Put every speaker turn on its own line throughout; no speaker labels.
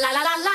La la la la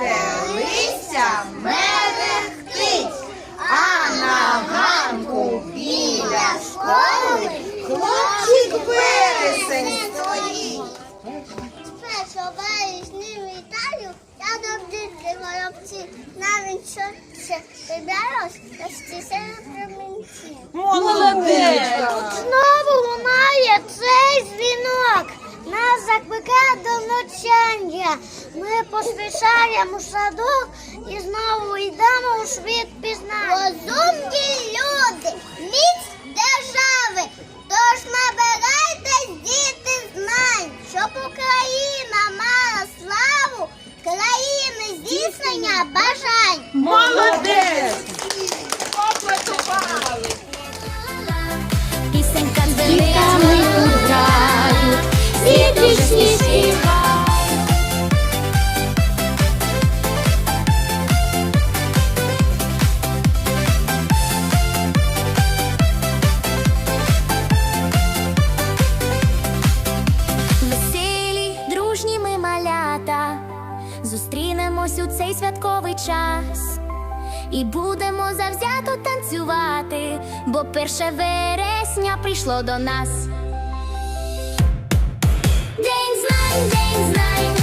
листя мерехтить, а на ганку біля школи хлопчик вересень стоїть.
Першого березня вітаю, я добрі горобці, навіть що це вибиралось, розтіся промінці.
Молодець!
Знову лунає цей дзвінок, навчання. Ми поспішаємо в садок і знову йдемо у світ пізнання. Розумні люди, міць держави, тож набирайте діти знань, щоб Україна мала славу, країни здійснення бажань.
Молодець! Поплатували!
Пісенька зустрінемось у цей святковий час. І будемо завзято танцювати, бо перше вересня прийшло до нас. День знань, день знань,